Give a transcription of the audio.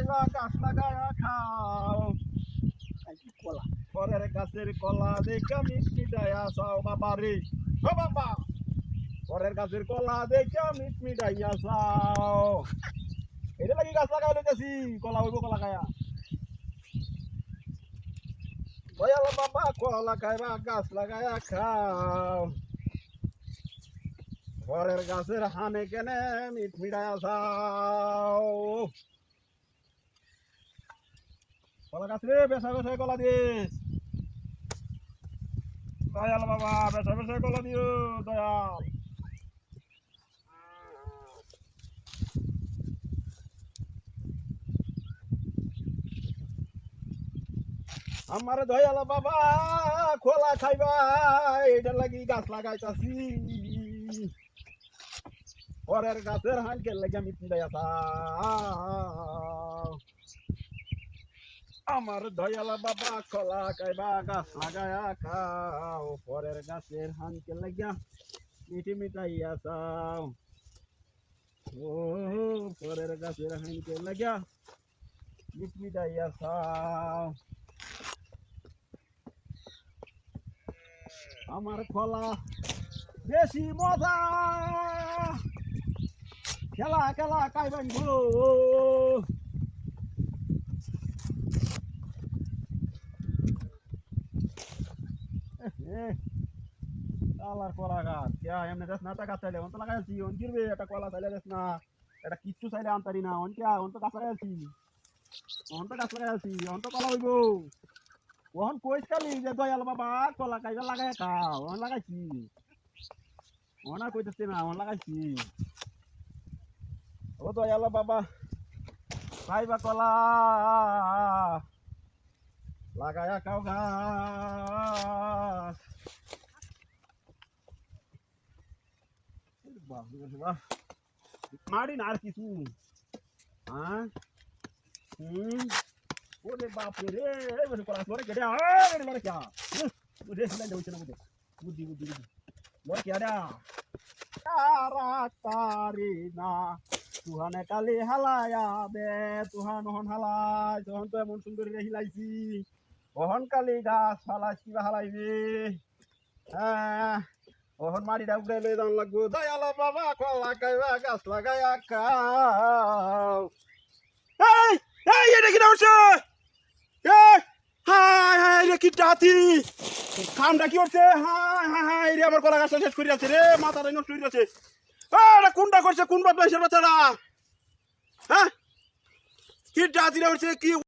গাছ লাগায়া খাও কলা পরের গাছের কলা দেখা মিষ্টি ডাইয়া চাও বাবা রে ও বাবা পরের গাছের কলা দেখা মিষ্টি ডাইয়া চাও এটা লাগি গাছ লাগাই লইতেছি কলা হইব কলা খায়া দয়াল বাবা কলা খাইবা গাছ লাগায়া খাও পরের গাছের হানে কেনে মিট মিঠাইয়া চাও কলা গাছ রে বেসা বেসা কলা দিস। দয়াল বাবা বেসা বেসা কলা দিও, দয়াল। আমার দয়াল বাবা, খোলা খাইবা এটা লাগি গাছ লাগাইতাছি। পরের গাছের হানকে লাগে আমি আসা আমার দয়াল বাবা খোলা খাইবা গাছ লাগায়া খাও পরের গাছের হানকে লাগিয়া মিঠি মিঠাই আসাও ও, পরের গাছের হানকে লাগিয়া মিঠ মিঠাই আসাও আমার খোলা বেশি মজা। খেলা খেলা, কাইবেন গো। আলার কলা গাছ কে এমনি দেশ না টাকা চাইলে? অন্ত লাগাইছি অন কিরবে একটা কলা চাইলে দেশ না। এটা কিচ্ছু চাইলে আনতারি না। অন কে অন্ত গাছ লাগাইছি অন্ত গাছ লাগাইছি অন্ত কলা হইব। ওহন কইস কালি যে, দয়াল বাবা, কলা কাইবা লাগাই খাও অন লাগাইছি। অনা কইতেছে না অন লাগাইছি। ও দয়াল বাবা, খাইবা কলা। লাগায়া খাও গাছ বাহ বাহ মারি না আর কিছু। হ্যাঁ? হুম? ওরে বাপ রে রে বলে করা তোরে কেডা আরে মারে क्या বুঝে না যাচ্ছে না বুঝে। বুদ্ধি বুদ্ধি বুদ্ধি মোর কেডা তারা তারি না, তুহানে কালি হালায়া দে, তুহান হন হালাই তুহান তো এমন সুন্দর রে হিলাইছি। ওহন কালি গাছ হালাই কিবা হালাইবি। হ্যাঁ ওহন মাটিটা উড়ে লই দাম লাগবো। দয়াল বাবা, কলা কাইবা গাছ লাগায়া খাও এই এই, এটা কি হচ্ছে এই, হাই হাই রে কি ডাতি কামটা কি হচ্ছে হাই হাই হাই, রে, আমার কলা গাছটা শেষ করে আছে রে মাথাটা নষ্ট হয়ে যাচ্ছে এটা কোনটা করছে? কোন বাদ বাচ্চারা হ্যাঁ? কি ডাতি রে কি